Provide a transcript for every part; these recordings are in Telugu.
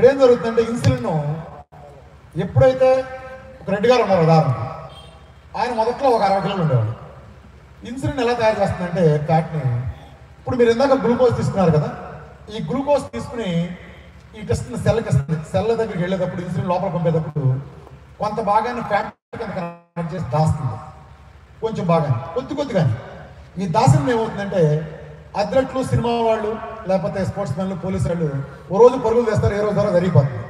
ఇక్కడ ఏం జరుగుతుందంటే ఇన్సులిన్ ఎప్పుడైతే ఒక రెడ్డి గారు ఉన్నారు ఉదాహరణకి ఆయన మొదట్లో ఒక అరవై కిలోలు ఉండేవాడు ఇన్సులిన్ ఎలా తయారు చేస్తుందంటే ఫ్యాట్ని ఇప్పుడు మీరు ఇందాక గ్లూకోజ్ తీసుకున్నారు కదా ఈ గ్లూకోజ్ తీసుకుని ఈ టెస్ట్ సెల్కి ఇస్తుంది సెల్ దగ్గరికి వెళ్ళేటప్పుడు ఇన్సులిన్ లోపల పంపేటప్పుడు కొంత భాగాన్ని ఫ్యాట్ కింద కనెక్ట్ చేసి దాస్తుంది. కొంచెం బాగా కొద్ది కొద్దిగా ఈ దాసం ఏమవుతుందంటే అథ్లెట్లు సినిమా వాళ్ళు లేకపోతే స్పోర్ట్స్ మెన్లు పోలీసు వాళ్ళు ఓ రోజు పరుగులు చేస్తారు ఏ రోజు ద్వారా జరిగిపోతుంది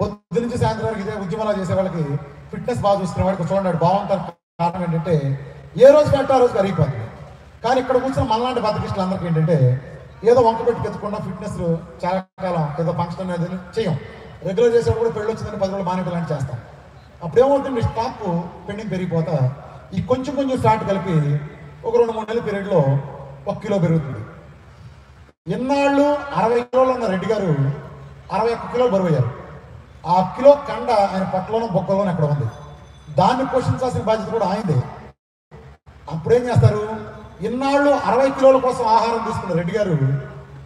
పొద్దు నుంచి సాయంత్రం వరకు ఇదే ఉద్యమాలు చేసే వాళ్ళకి ఫిట్నెస్ బాగా చూస్తున్న వాడికి చూడండి బాగుంటారు. కారణం ఏంటంటే ఏ రోజు పెట్టా ఆ రోజు కరిగిపోతుంది కానీ ఇక్కడ కూర్చున్న మనలాంటి బతికిష్టలు అందరికీ ఏంటంటే ఏదో వంక పెట్టి ఎత్తుకుండా ఫిట్నెస్ చాలా కాలం ఏదో ఫంక్షన్ అనేది చేయం. రెగ్యులర్ చేసేవాడు కూడా పెళ్ళి వచ్చిందని పది రోజులు మానేట లాంటి చేస్తాం. అప్పుడు ఏమవుతుంది స్టాక్ పెండింగ్ పెరిగిపోతా ఈ కొంచెం కొంచెం ఫ్యాట్ కలిపి ఒక రెండు మూడు నెలల పీరియడ్లో ఒక కిలో పెరుగుతుంది. ఇన్నాళ్ళు అరవై కిలోలు ఉన్న రెడ్డి గారు. అరవై ఒక్క కిలోలు బరువు అయ్యారు ఆ కిలో కండ ఆయన పట్టలోనూ బొక్కలోనూ ఎక్కడ ఉంది? దాన్ని పోషించాల్సిన బాధ్యత కూడా ఆయనదే. అప్పుడేం చేస్తారు? ఇన్నాళ్ళు అరవై కిలోల కోసం ఆహారం తీసుకున్న రెడ్డి గారు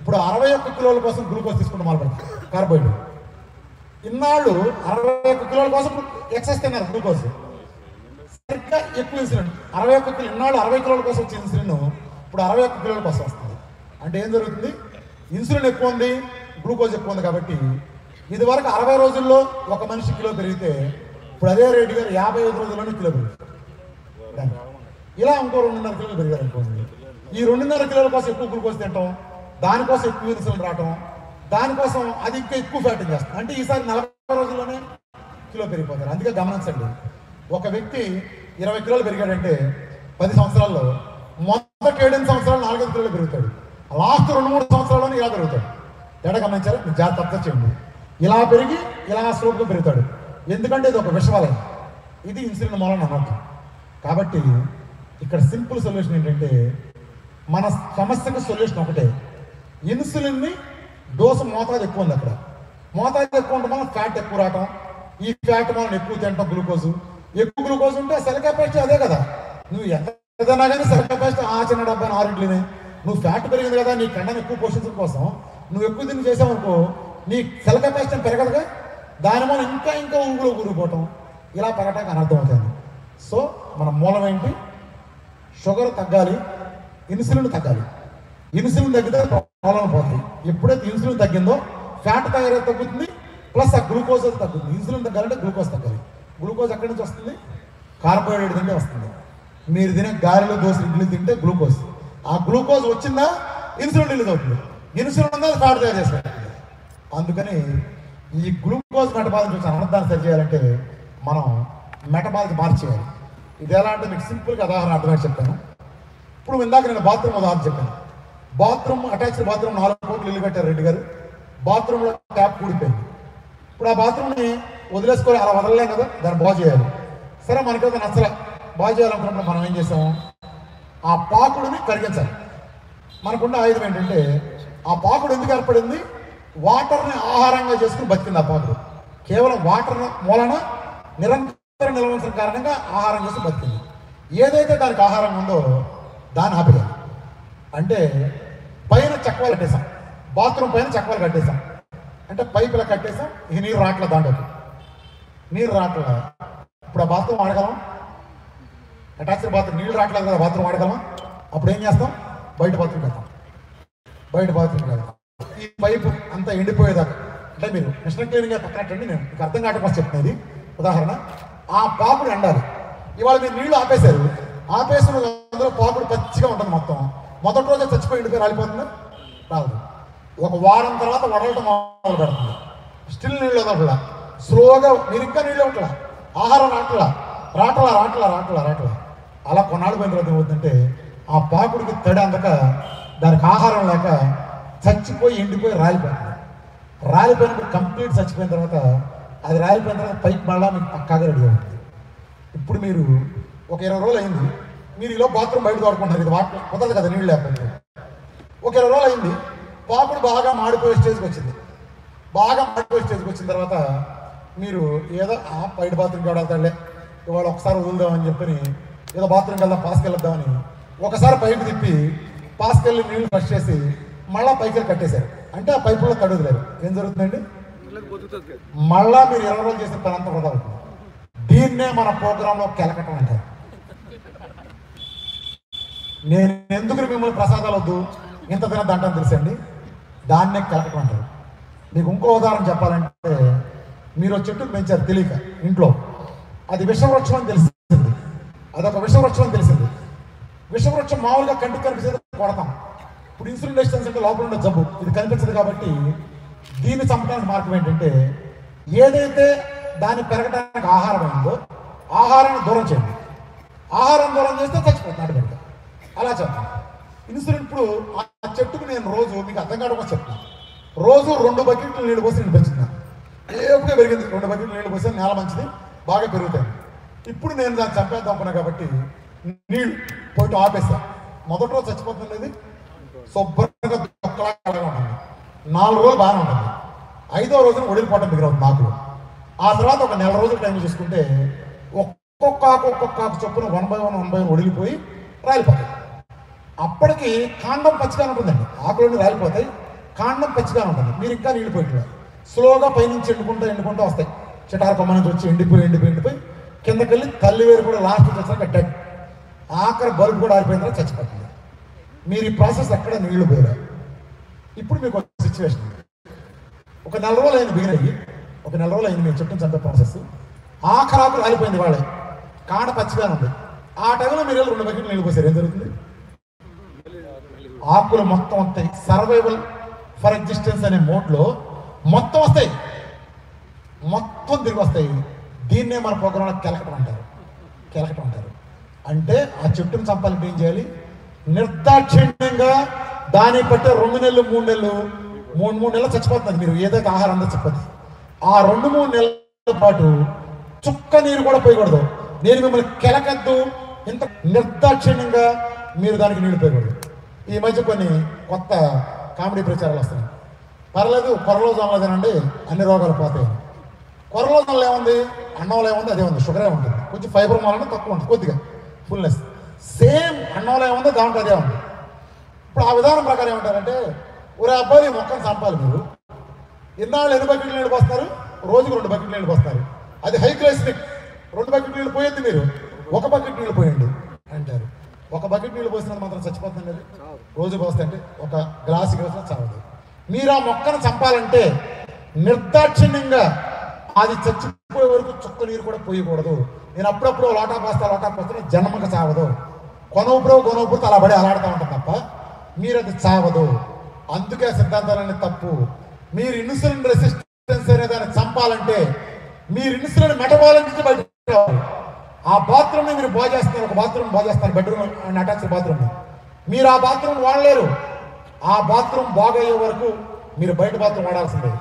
ఇప్పుడు అరవై ఒక్క కిలోల కోసం గ్లూకోజ్ తీసుకుంటాం మొదలుపెడతారు కార్బోహైడ్రేట్. ఇన్నాళ్ళు అరవై ఒక్క కిలోల కోసం ఎక్సైజ్ తిన్నారు గ్లూకోజ్. సరిగ్గా ఎక్కువ ఇన్సులిన్. అరవై ఒక్క కిలో ఇన్నాళ్ళు అరవై కిలోల కోసం వచ్చే ఇన్సులిన్ ఇప్పుడు అరవై ఒక్క కిలోల బస్సు వస్తుంది. అంటే ఏం జరుగుతుంది? ఇన్సులిన్ ఎక్కువ ఉంది గ్లూకోజ్ ఎక్కువ ఉంది కాబట్టి ఇది వరకు అరవై రోజుల్లో ఒక మనిషి కిలో పెరిగితే ఇప్పుడు అదే రేటు గారు యాభై ఐదు రోజుల్లోనే కిలో పెరుగుతుంది. ఇలా ఇంకో రెండున్నర కిలోలు పెరిగారు అనుకోండి. ఈ రెండున్నర కిలోల కోసం ఎక్కువ గ్లూకోజ్ తింటాం దానికోసం ఎక్కువ ఇన్సులిన్ రావటం దానికోసం అది ఇంకా ఎక్కువ ఫ్యాటింగ్ చేస్తాం. అంటే ఈసారి నలభై రోజుల్లోనే కిలో పెరిగిపోతారు. అందుకే గమనించండి. ఒక వ్యక్తి ఇరవై కిలోలు పెరిగాడంటే పది సంవత్సరాల్లో మొదటి ఏడెనిమిది సంవత్సరాలు నాలుగైదు కిలోలు పెరుగుతాడు. లాస్ట్ రెండు మూడు సంవత్సరాల్లోనే ఇలా పెరుగుతాడు. ఎడ గమనించాలి? మీరు జాగ్రత్త చేయండి. ఇలా పెరిగి ఇలా స్లోప్గా పెరుగుతాడు. ఎందుకంటే ఇది ఒక విషవాలయం ఇది ఇన్సులిన్ మూలన అనర్థం కాబట్టి ఇక్కడ సింపుల్ సొల్యూషన్ ఏంటంటే మన సమస్యకు సొల్యూషన్ ఒకటే. ఇన్సులిన్ని డోసు మోతాదు ఎక్కువ ఉంది అక్కడ. మోతాదు ఎక్కువ ఉండడం వల్ల ఫ్యాట్ ఎక్కువ రావటం. ఈ ఫ్యాట్ మనం ఎక్కువ తింటాం గ్లూకోజ్. ఎక్కువ గ్లూకోజ్ ఉంటే సెల్ కెపాసిటీ అదే కదా. నువ్వు ఎంత ఏదన్నా కానీ సెల్ కెపాసిటీ ఆ చిన్న డబ్బా ఆరింటిని నువ్వు ఫ్యాట్ పెరిగింది కదా నీ కండను ఎక్కువ పోషించడం కోసం. నువ్వు ఎక్కువ దీన్ని చేసావనుకో నీ సెల్ కెపాసిటీ పెరగదుగా. దాని మూలం ఇంకా ఇంకా ఊగులో ఊరిపోవటం ఇలా పెరగటానికి అనర్థం అవుతుంది సో మన మూలం ఏంటి? షుగర్ తగ్గాలి ఇన్సులిన్ తగ్గాలి. ఇన్సులిన్ తగ్గితే ప్రాబ్లం పోతుంది ఎప్పుడైతే ఇన్సులిన్ తగ్గిందో ఫ్యాట్ తయారీ తగ్గుతుంది ప్లస్ ఆ గ్లూకోజ్ తగ్గుతుంది. ఇన్సులిన్ తగ్గాలంటే గ్లూకోజ్ తగ్గాలి. గ్లూకోజ్ ఎక్కడి నుంచి వస్తుంది? కార్బోహైడ్రేట్ నుండి వస్తుంది. మీరు తినే గాలిలో దోశ ఇడ్లీ తింటే గ్లూకోజ్. ఆ గ్లూకోజ్ వచ్చిందా? ఇన్సులిన్ రిలీజ్ అవుతుంది. ఇన్సులిన్ ఉందా? ఫ్యాట్ తయారు చేస్తారు. అందుకని ఈ గ్లూకోజ్ మెటబాలిజం చూసి అనర్థాన్ని సరి చేయాలంటే మనం మెటబాలిజం మార్చేయాలి. ఇది ఎలా అంటే మీకు సింపుల్గా ఉదాహరణ అర్థమై చెప్పాను ఇప్పుడు ఇందాక నేను బాత్రూమ్ ఉదాహరణ చెప్పాను. బాత్రూమ్ అటాచ్డ్ బాత్రూమ్ నాలుగు కోట్లు ఇల్లు కట్టారు రెడ్డి గారు. బాత్రూంలో ట్యాప్ కూడిపోయింది ఇప్పుడు ఆ బాత్రూమ్ని వదిలేసుకొని అలా వదలలేం కదా? దాన్ని బాగు చేయాలి. సరే మనకైతే నచ్చలే. బాగు చేయాలనుకున్నప్పుడు మనం ఏం చేసాము ఆ పాకుడిని కరిగించాలి. మనకున్న ఆయుధం ఏంటంటే ఆ పాకుడు ఎందుకు ఏర్పడింది? వాటర్ని ఆహారంగా చేసుకుని బతికింది ఆ పాకుడు. కేవలం వాటర్ మూలన నిరంతరం నిలవలసిన కారణంగా ఆహారం చేసుకుని బతికింది. ఏదైతే దానికి ఆహారం ఉందో దాన్ని ఆపేయాలి. అంటే పైన చక్రాలు కట్టేసాం బాత్రూమ్ పైన చక్రాలు కట్టేసాం అంటే పైపులా కట్టేశాం. కట్టేసాం ఈ నీరు రాట్ల దాంట్లో నీరు రాట్ల. ఇప్పుడు ఆ బాత్రూమ్ ఆడగలం అటాచ్డ్ బాత్రూమ్ నీళ్ళు రావట్లేదు కదా బాత్రూమ్ వాడగలమా? అప్పుడు ఏం చేస్తాం? బయట బాత్రూమ్ వెళ్తాం బయట బాత్రూమ్ వెళ్తాం ఈ పైపు అంతా ఎండిపోయేదాకా అంటే మీరు మిషన్ క్లీనింగ్ పక్కనట్టండి నేను మీకు అర్థం కావడం కోసం చెప్తున్నది. ఉదాహరణ ఆ పాకుడు ఎండాలి. ఇవాళ మీరు నీళ్ళు ఆపేశారు. ఆపేసిన అందులో పాకుడు పచ్చిగా ఉంటుంది మొత్తం. మొదటి రోజే చచ్చిపోయి ఎండిపోయి రాలిపోతుందా? రాదు. ఒక వారం తర్వాత వడలటం మొదలు పెడుతుంది. స్టిల్ నీళ్ళు వదలట్లా. స్లోగా మీరు ఇంకా నీళ్ళు ఇవ్వట్లా ఆహారం రాట్లా రావట్లా రాట్లా రాట్లా రాట్లా అలా కొన్నాళ్ళు పోయిన తర్వాత ఏమవుతుందంటే ఆ పాకుడికి తడి అందక దానికి ఆహారం లేక చచ్చిపోయి ఎండిపోయి రాలిపోయింది రాలిపోయినప్పుడు కంప్లీట్ చచ్చిపోయిన తర్వాత అది రాలిపోయిన తర్వాత పైకి మళ్ళా మీకు పక్కాగా రెడీ అవుతుంది. ఇప్పుడు మీరు ఒక ఇరవై రోజులు అయింది మీరు ఇలా బాత్రూమ్ బయట వాడుకుంటారు ఇది వాటర్ కుదరదు కదా నీళ్ళు లేకపోతే. ఒక ఇరవై రోజులు అయింది పాపుడు బాగా మాడిపోయే స్టేజ్కి వచ్చింది. బాగా మాడిపోయే స్టేజ్కి వచ్చిన తర్వాత మీరు ఏదో ఆ బయట బాత్రూమ్కి వెళ్తాడులే ఇవాళ ఒకసారి వదులుదామని చెప్పని ఏదో బాత్రూమ్కి వెళ్దాం పాస్కి వెళ్దామని. ఒకసారి పైపు తిప్పి పాస్కి వెళ్ళి నీళ్ళు ఫస్ట్ చేసి మళ్ళా పైకి వెళ్ళి కట్టేశారు. అంటే ఆ పైపులో తడుగులేరు ఏం జరుగుతుందండి? మళ్ళా మీరు ఇరవై రోజులు చేసిన పని అంతా వృధా అవుతుంది. దీన్నే మన ప్రోగ్రాంలో కెలకటం అంటారు. నేను ఎందుకు మిమ్మల్ని ప్రసాదాలు వద్దు? ఇంత తినద్దంటాను తెలుసండి? దాన్నే కలకటం అంటారు. మీకు ఇంకో ఉదాహరణ చెప్పాలంటే మీరు చెట్టు చెట్టుకు పెంచారు తెలియక ఇంట్లో. అది విషవృక్షం అని తెలుసు. అదొక విషవృక్షం అని తెలిసింది. విషవృక్షం మామూలుగా కంటికి కనిపించేది కొడతాం. ఇప్పుడు ఇన్సులిన్ రెసిస్టెన్స్ అంటే లోపల ఉండే జబ్బు ఇది కనిపించదు కాబట్టి దీన్ని చంపడానికి మార్గం ఏంటంటే ఏదైతే దాన్ని పెరగడానికి ఆహారం అయిందో ఆహారాన్ని దూరం చేయండి. ఆహారం దూరం చేస్తే చచ్చిపోతుంది ఆటోమేటిక్గా అలా చెప్తాను ఇన్సులిన్ ఇప్పుడు ఆ చెట్టుకు నేను రోజు మీకు అర్థం కావడం చెప్తాను రోజు రెండు బకెట్లు నీళ్ళు పోసి నేను పెంచుతున్నాను ఏపుగా పెరిగింది. రెండు బకెట్లు నీళ్ళు పోసి నేల మంచిది బాగా పెరుగుతాయి. ఇప్పుడు నేను దాన్ని చంపేద్దాం కాబట్టి నీళ్ళు పోయి ఆపేసా మొదటి రోజు చచ్చిపోతుంది శుభ్రంగా ఉంటుంది నాలుగు రోజులు బాగానే ఉంటుంది ఐదో రోజున ఒడిలిపోవటం మిగిలింది నాకు ఆ తర్వాత ఒక నెల రోజులు టైం చూసుకుంటే ఒక్కొక్క ఒక్కొక్క చొప్పున one by one one by one ఒడిలిపోయి రాలిపోతాయి. అప్పటికి కాండం పచ్చిగా ఉంటుందండి. ఆకులన్నీ రాలిపోతాయి. కాండం పచ్చిగా ఉంటుంది మీరు ఇంకా నీళ్ళు పోయిట్లేదు. స్లోగా పైనుంచి ఎండుకుంటూ ఎండుకుంటూ వస్తాయి. చిటారు కొమ్మ నుంచి వచ్చి ఎండిపోయి ఎండిపోయి ఎండిపోయి కిందకి వెళ్ళి తల్లి వేరు కూడా లాస్ట్ వచ్చాక డెడ్ ఆఖరి బల్బు కూడా ఆరిపోయిన తర్వాత చచ్చిపోతుంది. మీరు ఈ ప్రాసెస్ ఎక్కడ నీళ్ళు పోయారు ఇప్పుడు మీకు ఒక సిచ్యువేషన్ ఒక నెల రోజులు అయింది బిగిన్ అయ్యి. ఒక నెల రోజులు అయింది మీరు చుట్టూ చంపే ప్రాసెస్ ఆఖరాకు రాలిపోయింది వాళ్ళే. కాడ పచ్చిగా ఉంది. ఆ టైంలో మీరు రెండు బకెట్లు నీళ్ళు పోసారు. ఏం జరుగుతుంది? ఆకులు మొత్తం వస్తాయి. సర్వైవల్ ఫర్ ఎగ్జిస్టెన్స్ అనే మోడ్లో మొత్తం వస్తాయి. మొత్తం తిరిగి వస్తాయి. దీన్నే మన ప్రోగ్రాంలో కెలకటం అంటారు. కెలకటం అంటారు. అంటే ఆ చెట్టును చంపాలంటే ఏం చేయాలి? నిర్దాక్షిణ్యంగా దాన్ని పట్టే రెండు నెలలు మూడు నెలలు మూడు మూడు నెలలు చచ్చిపోతుంది మీరు. ఏదైతే ఆహారం అందో చెప్పదు ఆ రెండు మూడు నెలల పాటు చుక్క నీరు కూడా పోయకూడదు. నేను మిమ్మల్ని కెలకద్దు. ఇంత నిర్దాక్షిణ్యంగా మీరు దానికి నీళ్ళు పోయకూడదు. ఈ మధ్య కొన్ని కొత్త కామెడీ ప్రచారాలు వస్తున్నాయి. పర్లేదు కొరలో జొన్నలేదనండి అన్ని రోగాలు పోతాయి. కొరలో ఏముంది? అన్నంలో ఏముంది? అదే ఉంది. షుగరే ఉంటుంది కొంచెం ఫైబర్ మూలన తక్కువ ఉంటుంది కొద్దిగా. ఫుల్నెస్ సేమ్ అన్నంలో ఏముంది? దాంట్లో అదే ఉంది. ఇప్పుడు ఆ విధానం ప్రకారం ఏమంటారంటే ఒరే అబ్బాయి మొక్కను చంపాలి మీరు. ఇన్నాళ్ళు ఎన్ని బకెట్లు నీళ్ళు పోస్తారు? రోజుకు రెండు బకెట్లు నీళ్ళు పోస్తారు. అది హై గ్లైసిమిక్ రెండు బకెట్ నీళ్ళు పోయింది మీరు. ఒక బకెట్ నీళ్ళు పోయండి. అంటారు. ఒక బకెట్ నీళ్ళు పోసినది మాత్రం చచ్చిపోతుంది అది రోజు పోస్తే అంటే ఒక గ్లాసు పోసినా చావదు మీరు ఆ మొక్కను చంపాలంటే నిర్దాక్షిణ్యంగా అది చచ్చిపోయే వరకు చుక్క నీరు కూడా పోయకూడదు. నేను అప్పుడప్పుడు లోటా పోస్తా లోటా పోస్తే జన్మకు చావదు. కొనవుపుడు కొనవుపుడు అలా పడి అలాడుతూ ఉంటాం తప్ప మీరు అది చావదు. అందుకే సిద్ధాంతాలనే తప్పు. మీరు ఇన్సులిన్ రెసిస్టెన్స్ అనే దాన్ని చంపాలంటే మీరు ఇన్సులిన్ మెటబాలజీ నుంచి బయట ఆ బాత్రూమ్ని మీరు బాగు చేస్తున్నారు ఒక బాత్రూమ్ బాగు చేస్తారు బెడ్రూమ్ అండ్ అటాచ్డ్ బాత్రూమ్. మీరు ఆ బాత్రూమ్ వాడలేరు. ఆ బాత్రూమ్ బాగయ్యే వరకు మీరు బయట బాత్రూమ్ వాడాల్సిందే.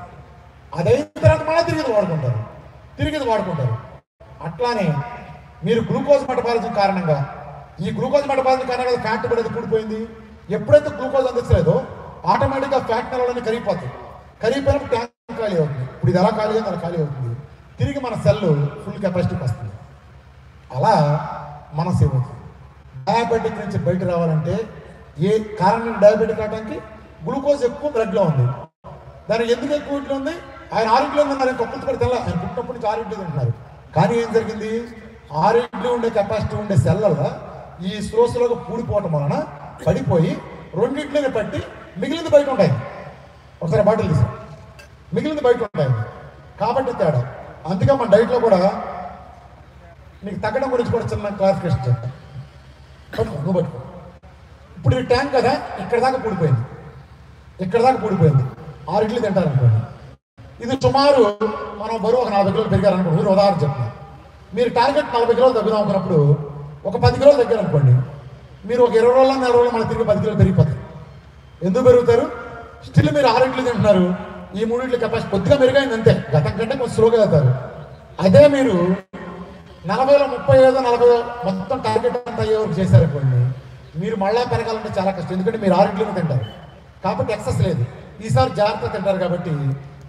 అదైతే తర్వాత మళ్ళీ తిరిగి వాడుకుంటారు. తిరిగి వాడుకుంటారు. అట్లానే మీరు గ్లూకోజ్ మెటబాలిజం కారణంగా ఈ గ్లూకోజ్ మెటబాలిజం కారణంగా ఫ్యాట్ పడేది కూడిపోయింది. ఎప్పుడైతే గ్లూకోజ్ అందించలేదో ఆటోమేటిక్గా ఫ్యాట్ నెలలోనే కరిగిపోతుంది కరిగిపోయినప్పుడు ట్యాంక్ ఖాళీ అవుతుంది. ఇప్పుడు ఇది ఎలా ఖాళీ అయింది? అలా ఖాళీ అవుతుంది. తిరిగి మన సెల్ ఫుల్ కెపాసిటీకి వస్తుంది. అలా మన సేవ్ అవుతుంది. డయాబెటిక్ నుంచి బయట రావాలంటే ఏ కారణం డయాబెటిక్ రావడానికి గ్లూకోజ్ ఎక్కువ బ్లడ్లో ఉంది. దానికి ఎందుకు ఎక్కువ ఇట్లా ఉంది? ఆయన ఆరోగ్యంగా ఉన్నారు ఆయన కూడా తెల్ల ఆయన పుట్టినప్పటి నుంచి ఆరోగ్యంగా ఉంటున్నారు. కానీ ఏం జరిగింది? ఆరు ఉండే కెపాసిటీ ఉండే సెల్లలో ఈ స్లో పూడిపోవటం వలన పడిపోయి రెండింటిని పట్టి మిగిలింది బయట ఉంటాయి ఒకసారి బాటిల్ తీసాం మిగిలింది బయట ఉంటాయి కాబట్టి తేడా. అందుకే మన డైట్లో కూడా నీకు తగ్గడం గురించి కూడా చిన్న క్లారిఫికేషన్ చెప్తాను పట్టుకో నువ్వు పట్టుకో. ఇప్పుడు ఈ ట్యాంక్ కదా ఇక్కడ దాకా పూడిపోయింది. ఇక్కడ దాకా పూడిపోయింది. ఆరు ఇడ్లీ తింటారనుకోండి. ఇది సుమారు మనం బరువు ఒక నలభై కిలోలు పెరిగారనుకోండి మీరు ఉదాహరణ చెప్తున్నారు మీరు టార్గెట్ నలభై కిలోలు తగ్గుదాం అనుకున్నప్పుడు ఒక పది కిలోలు తగ్గారనుకోండి మీరు ఒక ఇరవై రోజుల నెల రోజులు మన తిరిగి పది కిలోలు పెరిగిపోతారు ఎందుకు పెరుగుతారు? స్టిల్ మీరు ఆరు ఇడ్లు తింటున్నారు. ఈ మూడు కెపాసిటీ కొద్దిగా మెరుగైంది అంతే. గతం కంటే కొంచెం స్లోగా అవుతారు అదే మీరు నలభైలో ముప్పై ఐదో నలభై మొత్తం టార్గెట్ అంతా అయ్యే వరకు చేశారనుకోండి మీరు మళ్ళా పెరగాలంటే చాలా కష్టం. ఎందుకంటే మీరు ఆరు ఇడ్లు తింటారు. కాబట్టి ఎక్సెస్ లేదు. ఈసారి జాగ్రత్త తింటారు కాబట్టి